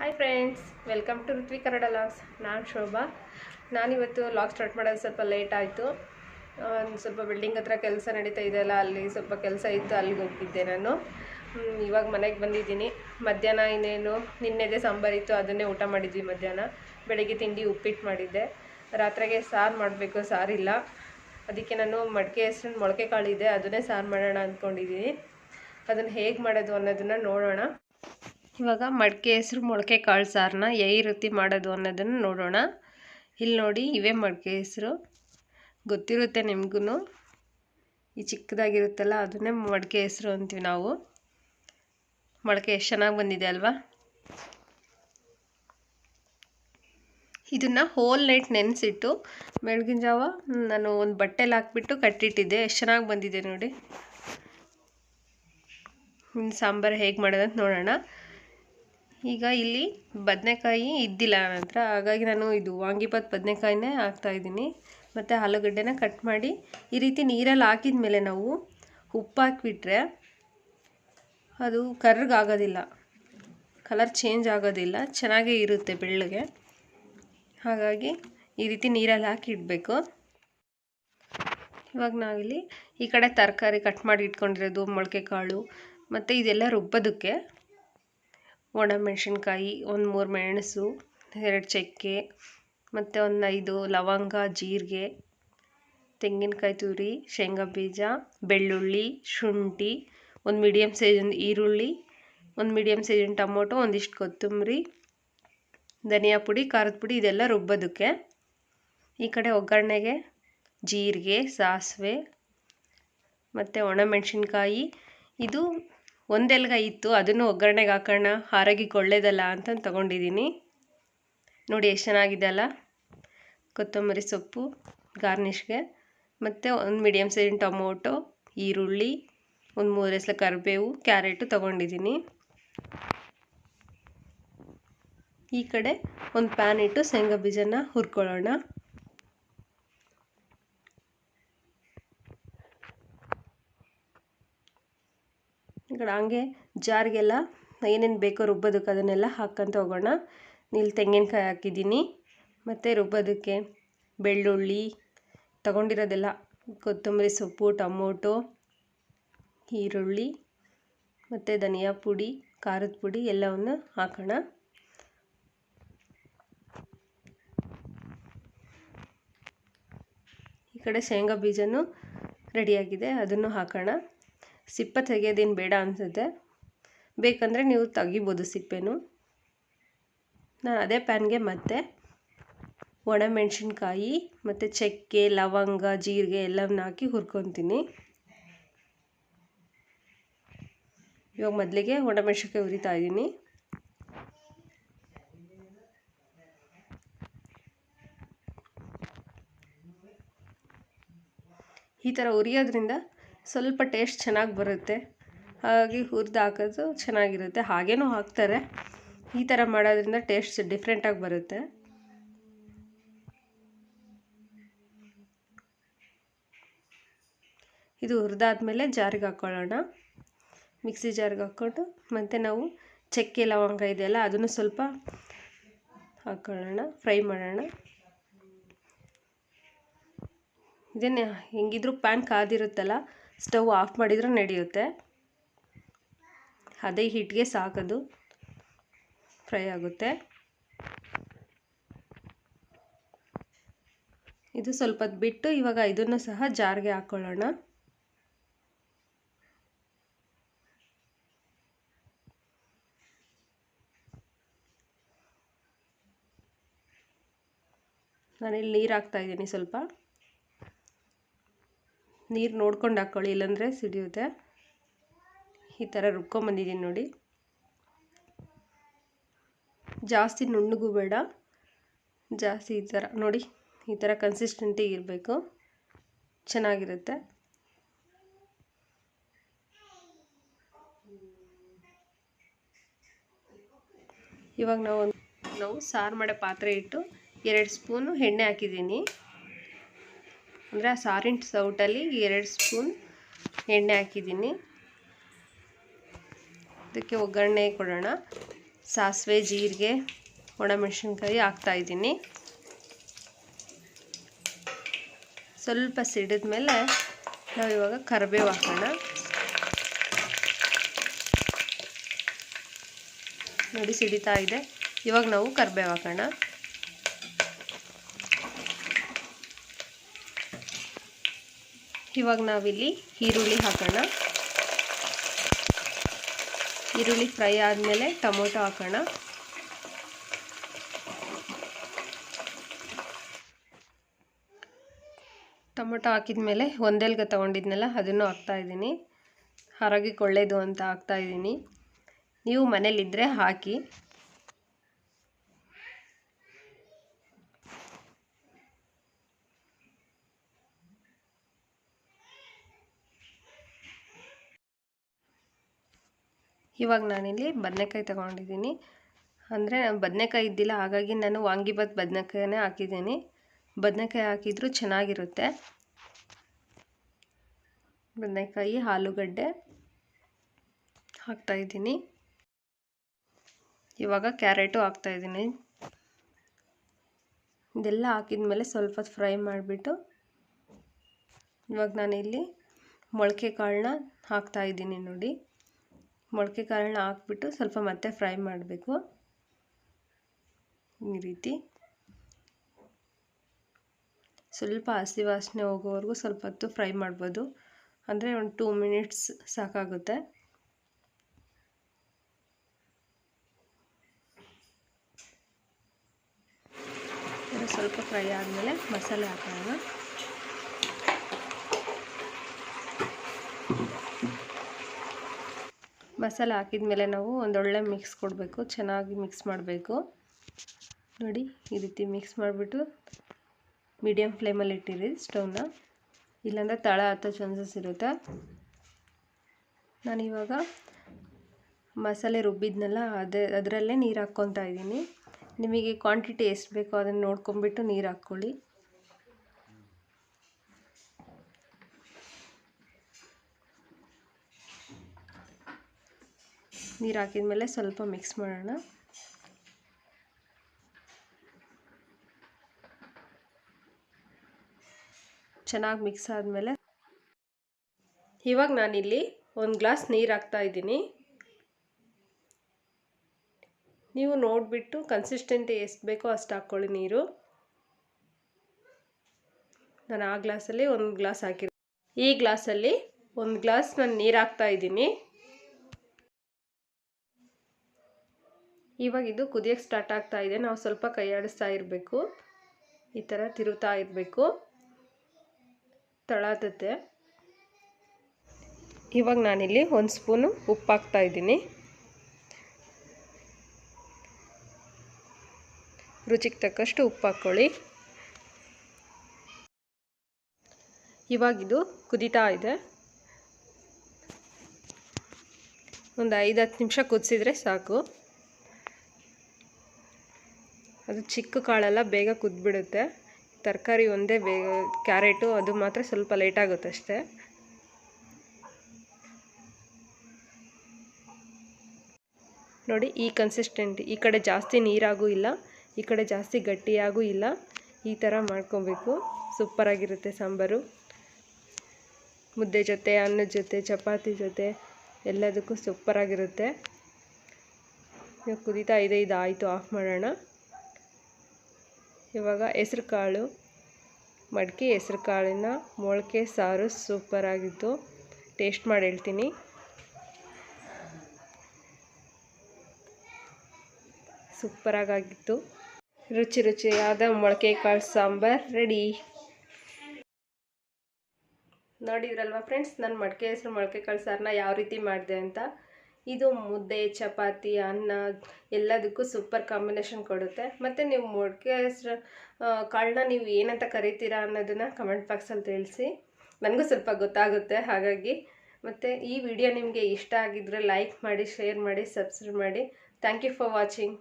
Hi friends welcome to Ruthvi Kannada logs ನಾನು ಶೋಭಾ. ನಾನಿವತ್ತು log start ಮಾಡೋದು ಸ್ವಲ್ಪ ಲೇಟ್ ಆಯಿತು. ಒಂದು ಸ್ವಲ್ಪ ಬಿಲ್ಡಿಂಗ್ ಹತ್ರ ಕೆಲಸ ನಡೀತಾ ಇದೆಯಲ್ಲ ಅಲ್ಲಿ ಸ್ವಲ್ಪ ಕೆಲಸ ಇತ್ತು, ಅಲ್ಲಿಗೆ ಹೋಗಿದ್ದೆ ನಾನು. ಇವಾಗ ಮನೆಗೆ ಬಂದಿದ್ದೀನಿ. ಮಧ್ಯಾಹ್ನ ಇನ್ನೇನು, ನಿನ್ನೆದೇ ಸಾಂಬಾರಿತ್ತು ಅದನ್ನೇ ಊಟ ಮಾಡಿದ್ವಿ ಮಧ್ಯಾಹ್ನ. ಬೆಳಗ್ಗೆ ತಿಂಡಿ ಉಪ್ಪಿಟ್ಟು ಮಾಡಿದ್ದೆ. ರಾತ್ರಿಗೆ ಸಾರು ಮಾಡಬೇಕು ಸಾರಿಲ್ಲ ಅದಕ್ಕೆ ನಾನು ಮಡಿಕೆ ಹೆಸರು ಮೊಳಕೆ ಕಾಳಿದೆ, ಅದನ್ನೇ ಸಾರು ಮಾಡೋಣ ಅಂದ್ಕೊಂಡಿದ್ದೀನಿ ಅದನ್ನು ಹೇಗೆ ಮಾಡೋದು ಅನ್ನೋದನ್ನು ನೋಡೋಣ. ಇವಾಗ ಮಡಿಕೆ ಹೆಸರು ಮೊಳಕೆ ಕಾಳು ಸಾರನ್ನ ಯಾವ ರೀತಿ ಮಾಡೋದು ಅನ್ನೋದನ್ನು ನೋಡೋಣ. ಇಲ್ಲಿ ನೋಡಿ ಇವೇ ಮಡಿಕೆ ಹೆಸರು. ಗೊತ್ತಿರುತ್ತೆ ನಿಮಗೂ ಈ ಚಿಕ್ಕದಾಗಿರುತ್ತಲ್ಲ, ಅದನ್ನೇ ಮಡಿಕೆ ಹೆಸರು ಅಂತೀವಿ ನಾವು. ಮೊಳಕೆ ಎಷ್ಟು ಚೆನ್ನಾಗಿ ಬಂದಿದೆ ಅಲ್ವಾ? ಇದನ್ನು ಹೋಲ್ ನೈಟ್ ನೆನೆಸಿಟ್ಟು ಬೆಳಗಿನ ಜಾವ ನಾನು ಒಂದು ಬಟ್ಟೆಲಿ ಹಾಕ್ಬಿಟ್ಟು ಕಟ್ಟಿಟ್ಟಿದ್ದೆ. ಎಷ್ಟು ಚೆನ್ನಾಗಿ ಬಂದಿದೆ ನೋಡಿ. ಸಾಂಬಾರು ಹೇಗೆ ಮಾಡೋದಂತ ನೋಡೋಣ. ಈಗ ಇಲ್ಲಿ ಬದನೆಕಾಯಿ ಇದ್ದಿಲ್ಲ ನನ್ನ ಹತ್ರ. ಹಾಗಾಗಿ ನಾನು ಇದು ವಾಂಗಿಬಾತ್ ಬದನೆಕಾಯಿನೇ ಹಾಕ್ತಾಯಿದ್ದೀನಿ ಮತ್ತು ಆಲೂಗಡ್ಡೆನ ಕಟ್ ಮಾಡಿ ಈ ರೀತಿ ನೀರಲ್ಲಿ ಹಾಕಿದ ಮೇಲೆ ನಾವು ಉಪ್ಪು ಹಾಕಿಬಿಟ್ರೆ ಅದು ಕರ್ರಗಾಗೋದಿಲ್ಲ ಕಲರ್ ಚೇಂಜ್ ಆಗೋದಿಲ್ಲ. ಚೆನ್ನಾಗೇ ಇರುತ್ತೆ ಬೆಳ್ಳಗೆ. ಹಾಗಾಗಿ ಈ ರೀತಿ ನೀರಲ್ಲಿ ಹಾಕಿ ಇಡಬೇಕು. ಇವಾಗ ನಾವಿಲ್ಲಿ ಈ ಕಡೆ ತರಕಾರಿ ಕಟ್ ಮಾಡಿ ಇಟ್ಕೊಂಡಿರೋದು ಮೊಳಕೆ ಕಾಳು ಮತ್ತು ಇದೆಲ್ಲ ರುಬ್ಬೋದಕ್ಕೆ ಒಣಮೆಣಸಿನ್ಕಾಯಿ ಒಂದು ಮೂರು ಮೆಣಸು, ಎರಡು ಚಕ್ಕೆ, ಮತ್ತು ಒಂದು ಐದು ಲವಂಗ, ಜೀರಿಗೆ, ತೆಂಗಿನಕಾಯಿ ತುರಿ, ಶೇಂಗಾ ಬೀಜ, ಬೆಳ್ಳುಳ್ಳಿ, ಶುಂಠಿ, ಒಂದು ಮೀಡಿಯಮ್ ಸೈಜಿನ ಈರುಳ್ಳಿ, ಒಂದು ಮೀಡಿಯಮ್ ಸೈಜಿನ ಟೊಮೊಟೊ, ಒಂದಿಷ್ಟು ಕೊತ್ತಂಬರಿ, ಧನಿಯಾ ಪುಡಿ, ಖಾರದ ಪುಡಿ, ಇದೆಲ್ಲ ರುಬ್ಬೋದಕ್ಕೆ. ಈ ಕಡೆ ಒಗ್ಗರಣೆಗೆ ಜೀರಿಗೆ, ಸಾಸಿವೆ, ಮತ್ತು ಒಣಮೆಣಸಿನ್ಕಾಯಿ ಇದು ಒಂದೆಲ್ಗ ಇತ್ತು, ಅದನ್ನು ಒಗ್ಗರಣೆಗೆ ಹಾಕೋಣ, ಆರೋಗ್ಯಕ್ಕೆ ಒಳ್ಳೇದಲ್ಲ ಅಂತ ತಗೊಂಡಿದ್ದೀನಿ. ನೋಡಿ ಎಷ್ಟು ಚೆನ್ನಾಗಿದೆ ಅಲ್ಲ? ಕೊತ್ತಂಬರಿ ಸೊಪ್ಪು, ಗಾರ್ನಿಷ್ಗೆ, ಮತ್ತು ಒಂದು ಮೀಡಿಯಮ್ ಸೈಜಿನ ಟೊಮೊಟೊ, ಈರುಳ್ಳಿ, ಒಂದು ಮೂರು ಎಸಲ ಕರಿಬೇವು, ಕ್ಯಾರೆಟು ತೊಗೊಂಡಿದ್ದೀನಿ. ಈ ಕಡೆ ಒಂದು ಪ್ಯಾನ್ ಇಟ್ಟು ಶೇಂಗಾ ಬೀಜನ ಹುರ್ಕೊಳ್ಳೋಣ. ಕಡೆ ಹಂಗೆ ಜಾರಿಗೆಲ್ಲ ಏನೇನು ಬೇಕೋ ರುಬ್ಬೋದಕ್ಕೆ ಅದನ್ನೆಲ್ಲ ಹಾಕ್ಕೊಂತ ಹೋಗೋಣ. ಇಲ್ಲಿ ತೆಂಗಿನಕಾಯಿ ಹಾಕಿದ್ದೀನಿ. ಮತ್ತು ರುಬ್ಬೋದಕ್ಕೆ ಬೆಳ್ಳುಳ್ಳಿ, ತಗೊಂಡಿರೋದೆಲ್ಲ ಕೊತ್ತಂಬರಿ ಸೊಪ್ಪು, ಟೊಮೊಟೊ, ಈರುಳ್ಳಿ, ಮತ್ತು ಧನಿಯಾ ಪುಡಿ, ಖಾರದ ಪುಡಿ ಎಲ್ಲವನ್ನು ಹಾಕೋಣ. ಈ ಕಡೆ ಶೇಂಗಾ ಬೀಜನೂ ರೆಡಿಯಾಗಿದೆ, ಅದನ್ನು ಹಾಕೋಣ. ಸಿಪ್ಪೆ ತೆಗೆಯೋದೇನು ಬೇಡ ಅನಿಸುತ್ತೆ? ಬೇಕಂದರೆ ನೀವು ತೆಗಿಬೋದು ಸಿಪ್ಪೆನು. ನಾನು ಅದೇ ಪ್ಯಾನ್ಗೆ ಮತ್ತೆ ಒಣಮೆಣಸಿನ್ಕಾಯಿ ಮತ್ತು ಚಕ್ಕೆ, ಲವಂಗ, ಜೀರಿಗೆ ಎಲ್ಲವನ್ನ ಹಾಕಿ ಹುರ್ಕೊತೀನಿ. ಇವಾಗ ಮೊದಲಿಗೆ ಒಣಮೆಣಸಿನ್ಕಾಯಿ ಹುರಿತಾ ಇದ್ದೀನಿ. ಈ ಥರ ಹುರಿಯೋದ್ರಿಂದ ಸ್ವಲ್ಪ ಟೇಸ್ಟ್ ಚೆನ್ನಾಗಿ ಬರುತ್ತೆ. ಹಾಗಾಗಿ ಹುರಿದು ಹಾಕೋದು ಚೆನ್ನಾಗಿರುತ್ತೆ. ಹಾಗೇನೂ ಹಾಕ್ತಾರೆ. ಈ ಥರ ಮಾಡೋದ್ರಿಂದ ಟೇಸ್ಟ್ ಡಿಫ್ರೆಂಟಾಗಿ ಬರುತ್ತೆ. ಇದು ಹುರಿದಾದ್ಮೇಲೆ ಜಾರಿಗೆ ಹಾಕ್ಕೊಳ್ಳೋಣ ಮಿಕ್ಸಿ ಜಾರಿಗೆ ಹಾಕ್ಕೊಂಡು ಮತ್ತು ನಾವು ಚಕ್ಕೆ, ಲವಂಗ ಇದೆಯಲ್ಲ ಅದನ್ನು ಸ್ವಲ್ಪ ಹಾಕ್ಕೊಳ್ಳೋಣ ಫ್ರೈ ಮಾಡೋಣ. ಇದನ್ನೇ, ಹೆಂಗಿದ್ರೂ ಪ್ಯಾನ್ ಕಾದಿರುತ್ತಲ್ಲ ಸ್ಟವ್ ಆಫ್ ಮಾಡಿದರೂ ನಡೆಯುತ್ತೆ. ಅದೇ ಹಿಟ್ಟಿಗೆ ಸಾಕದು. ಫ್ರೈ ಆಗುತ್ತೆ. ಇದು ಸ್ವಲ್ಪ ಬಿಟ್ಟು ಇವಾಗ ಇದನ್ನು ಸಹ ಜಾರಿಗೆ ಹಾಕ್ಕೊಳ್ಳೋಣ ನಾನಿಲ್ಲಿ ನೀರು ಹಾಕ್ತಾ ಇದ್ದೀನಿ ಸ್ವಲ್ಪ. ನೀರು ನೋಡ್ಕೊಂಡು ಹಾಕ್ಕೊಳ್ಳಿ ಇಲ್ಲಾಂದರೆ ಸಿಡಿಯುತ್ತೆ. ಈ ಥರ ರುಬ್ಕೊಂಬಂದಿದ್ದೀನಿ ನೋಡಿ. ಜಾಸ್ತಿ ನುಣ್ಣಗೂ ಬೇಡ ಜಾಸ್ತಿ ಈ ಥರ ನೋಡಿ, ಈ ಥರ ಕನ್ಸಿಸ್ಟೆಂಟಿಗೆ ಇರಬೇಕು. ಚೆನ್ನಾಗಿರುತ್ತೆ. ಇವಾಗ ನಾವು ನಾವು ಸಾರು ಮಾಡೋ ಪಾತ್ರೆ ಇಟ್ಟು ಎರಡು ಸ್ಪೂನು ಎಣ್ಣೆ ಹಾಕಿದ್ದೀನಿ. ಅಂದರೆ ಆ ಸಾರಿನ ಸೌಟಲ್ಲಿ ಎರಡು ಸ್ಪೂನ್ ಎಣ್ಣೆ ಹಾಕಿದ್ದೀನಿ. ಅದಕ್ಕೆ ಒಗ್ಗರಣೆ ಕೊಡೋಣ. ಸಾಸಿವೆ, ಜೀರಿಗೆ, ಒಣಮೆಣಸಿನ್ಕಾಯಿ ಹಾಕ್ತಾಯಿದ್ದೀನಿ ಸ್ವಲ್ಪ ಸಿಡಿದ ಮೇಲೆ ನಾವು ಇವಾಗ ಕರಿಬೇವು ಹಾಕೋಣ. ನೋಡಿ, ಸಿಡಿತಾ ಇದೆ. ಇವಾಗ ನಾವು ಕರಿಬೇವು ಹಾಕೋಣ. ಇವಾಗ ನಾವಿಲ್ಲಿ ಈರುಳ್ಳಿ ಹಾಕೋಣ. ಈರುಳ್ಳಿ ಫ್ರೈ ಆದಮೇಲೆ ಟೊಮೊಟೊ ಹಾಕೋಣ. ಟೊಮೊಟೊ ಹಾಕಿದ ಮೇಲೆ ಒಂದೇಲ್ಗೆ ತೊಗೊಂಡಿದ್ನಲ್ಲ, ಅದನ್ನು ಹಾಕ್ತಾಯಿದ್ದೀನಿ ಆರೋಗ್ಯಕ್ಕೆ ಒಳ್ಳೆಯದು ಅಂತ ಹಾಕ್ತಾಯಿದ್ದೀನಿ ನೀವು ಮನೇಲಿದ್ದರೆ ಹಾಕಿ. ಇವಾಗ ನಾನಿಲ್ಲಿ ಬದನೆಕಾಯಿ ತೊಗೊಂಡಿದ್ದೀನಿ. ಅಂದರೆ ಬದನೆಕಾಯಿ ಇದ್ದಿಲ್ಲ, ಹಾಗಾಗಿ ನಾನು ವಾಂಗಿಬಾತ್ ಬದನೆಕಾಯನ್ನೇ ಹಾಕಿದ್ದೀನಿ. ಬದನೆಕಾಯಿ ಹಾಕಿದರೂ ಚೆನ್ನಾಗಿರುತ್ತೆ. ಬದನೆಕಾಯಿ, ಆಲೂಗಡ್ಡೆ ಹಾಕ್ತಾಯಿದ್ದೀನಿ ಇವಾಗ ಕ್ಯಾರೆಟು ಹಾಕ್ತಾಯಿದ್ದೀನಿ ಇದೆಲ್ಲ ಹಾಕಿದ ಮೇಲೆ ಸ್ವಲ್ಪ ಫ್ರೈ ಮಾಡಿಬಿಟ್ಟು ಇವಾಗ ನಾನಿಲ್ಲಿ ಮೊಳಕೆ ಕಾಳನ್ನ ಹಾಕ್ತಾಯಿದ್ದೀನಿ ನೋಡಿ. ಮೊಳಕೆ ಕಾಳನ್ನ ಹಾಕ್ಬಿಟ್ಟು ಸ್ವಲ್ಪ ಮತ್ತೆ ಫ್ರೈ ಮಾಡಬೇಕು. ಈ ರೀತಿ. ಸ್ವಲ್ಪ ಹಸಿ ವಾಸನೆ ಹೋಗೋವರೆಗೂ ಸ್ವಲ್ಪ ಹೊತ್ತು ಫ್ರೈ ಮಾಡ್ಬೋದು. ಅಂದರೆ ಒಂದು ಟೂ ಮಿನಿಟ್ಸ್ ಸಾಕಾಗುತ್ತೆ. ಸ್ವಲ್ಪ ಫ್ರೈ ಆದಮೇಲೆ ಮಸಾಲೆ ಹಾಕೋಣ. ಮಸಾಲೆ ಹಾಕಿದ ಮೇಲೆ ನಾವು ಒಂದೊಳ್ಳೆ ಮಿಕ್ಸ್ ಕೊಡಬೇಕು, ಚೆನ್ನಾಗಿ ಮಿಕ್ಸ್ ಮಾಡಬೇಕು. ನೋಡಿ, ಈ ರೀತಿ ಮಿಕ್ಸ್ ಮಾಡಿಬಿಟ್ಟು ಮೀಡಿಯಮ್ ಫ್ಲೇಮಲ್ಲಿ ಇಟ್ಟಿರಿ ಸ್ಟವ್ನ ಇಲ್ಲಾಂದರೆ ತಳ ಹತ್ತೋ ಚಾನ್ಸಸ್ ಇರುತ್ತೆ. ನಾನಿವಾಗ ಮಸಾಲೆ ರುಬ್ಬಿದ್ನಲ್ಲ, ಅದೇ, ಅದರಲ್ಲೇ ನೀರು ಹಾಕ್ಕೊತಾ ಇದ್ದೀನಿ. ನಿಮಗೆ ಕ್ವಾಂಟಿಟಿ ಎಷ್ಟು ಬೇಕೋ ಅದನ್ನು ನೋಡ್ಕೊಂಬಿಟ್ಟು ನೀರು ಹಾಕ್ಕೊಳ್ಳಿ. ನೀರು ಹಾಕಿದ ಮೇಲೆ ಸ್ವಲ್ಪ ಮಿಕ್ಸ್ ಮಾಡೋಣ. ಚೆನ್ನಾಗಿ ಮಿಕ್ಸ್ ಆದಮೇಲೆ ಇವಾಗ ನಾನಿಲ್ಲಿ ಒಂದು ಗ್ಲಾಸ್ ನೀರು ಹಾಕ್ತಾ ಇದ್ದೀನಿ. ನೀವು ನೋಡಿಬಿಟ್ಟು ಕನ್ಸಿಸ್ಟೆಂಟ್ ಎಷ್ಟು ಬೇಕೋ ಅಷ್ಟು ಹಾಕ್ಕೊಳ್ಳಿ ನೀರು. ನಾನು ಆ ಗ್ಲಾಸಲ್ಲಿ ಒಂದು ಗ್ಲಾಸ್ ಹಾಕಿ ಈ ಗ್ಲಾಸಲ್ಲಿ ಒಂದು ಗ್ಲಾಸ್ ನಾನು ನೀರು ಹಾಕ್ತಾ ಇದ್ದೀನಿ. ಇವಾಗ ಇದು ಕುದಿಯೋಕ್ಕೆ ಸ್ಟಾರ್ಟ್ ಆಗ್ತಾ ಇದೆ. ನಾವು ಸ್ವಲ್ಪ ಕೈಯಾಡಿಸ್ತಾ ಇರಬೇಕು. ಈ ಥರ ತಿರುತ್ತಾ ಇರಬೇಕು. ತಳಾತತೆ. ಇವಾಗ ನಾನಿಲ್ಲಿ ಒಂದು ಸ್ಪೂನು ಉಪ್ಪು ಹಾಕ್ತಾ ಇದ್ದೀನಿ. ರುಚಿಗೆ ತಕ್ಕಷ್ಟು ಉಪ್ಪು ಹಾಕ್ಕೊಳ್ಳಿ ಇವಾಗಿದು ಕುದೀತಾ ಇದೆ. ಒಂದು ಐದು ಹತ್ತು ನಿಮಿಷ ಕುದಿಸಿದ್ರೆ ಸಾಕು. ಅದು ಚಿಕ್ಕ ಕಾಳೆಲ್ಲ ಬೇಗ ಕುದ್ಬಿಡುತ್ತೆ. ತರಕಾರಿ ಒಂದೇ ಬೇಗ, ಕ್ಯಾರೆಟು ಅದು ಮಾತ್ರ ಸ್ವಲ್ಪ ಲೇಟ್ ಆಗುತ್ತೆ ಅಷ್ಟೇ ನೋಡಿ, ಈ ಕನ್ಸಿಸ್ಟೆಂಟ್ ಈ ಕಡೆ ಜಾಸ್ತಿ ನೀರಾಗೂ ಇಲ್ಲ, ಈ ಕಡೆ ಜಾಸ್ತಿ ಗಟ್ಟಿಯಾಗೂ ಇಲ್ಲ. ಈ ಥರ ಮಾಡ್ಕೊಬೇಕು. ಸೂಪರಾಗಿರುತ್ತೆ ಸಾಂಬಾರು. ಮುದ್ದೆ ಜೊತೆ ಅನ್ನದ ಜೊತೆ, ಚಪಾತಿ ಜೊತೆ, ಎಲ್ಲದಕ್ಕೂ ಸೂಪರಾಗಿರುತ್ತೆ ಕುದೀತಾ ಇದೆ ಇದು ಆಯಿತು ಆಫ್ ಮಾಡೋಣ. ಇವಾಗ ಹೆಸ್ರು ಕಾಳು. ಮಡಿಕೆ ಹೆಸ್ರು ಕಾಳಿನ ಮೊಳಕೆ ಸಾರು ಸೂಪರಾಗಿತ್ತು ಟೇಸ್ಟ್ ಮಾಡಿ ಹೇಳ್ತೀನಿ. ಸೂಪರಾಗಿತ್ತು ರುಚಿ ರುಚಿಯಾದ ಮೊಳಕೆ ಕಾಳು ಸಾಂಬಾರು ರೆಡಿ ನೋಡಿದ್ರಲ್ವ ಫ್ರೆಂಡ್ಸ್ ನಾನು ಮಡಿಕೆ ಹೆಸರು ಮೊಳಕೆ ಕಾಳು ಸಾರನ್ನ ಯಾವ ರೀತಿ ಮಾಡಿದೆ ಅಂತ. ಇದು ಮುದ್ದೆ, ಚಪಾತಿ, ಅನ್ನ ಎಲ್ಲದಕ್ಕೂ ಸೂಪರ್ ಕಾಂಬಿನೇಷನ್ ಕೊಡುತ್ತೆ. ಮತ್ತು ನೀವು ಮೊಳಕೆ ಹೆಸ್ರು ಕಾಳನ್ನ ನೀವು ಏನಂತ ಕರಿತೀರಾ ಅನ್ನೋದನ್ನು ಕಮೆಂಟ್ ಬಾಕ್ಸಲ್ಲಿ ತಿಳಿಸಿ. ನನಗೂ ಸ್ವಲ್ಪ ಗೊತ್ತಾಗುತ್ತೆ, ಹಾಗಾಗಿ. ಮತ್ತು ಈ ವಿಡಿಯೋ ನಿಮಗೆ ಇಷ್ಟ ಆಗಿದ್ದರೆ ಲೈಕ್ ಮಾಡಿ ಶೇರ್ ಮಾಡಿ ಸಬ್ಸ್ಕ್ರೈಬ್ ಮಾಡಿ. Thank you for watching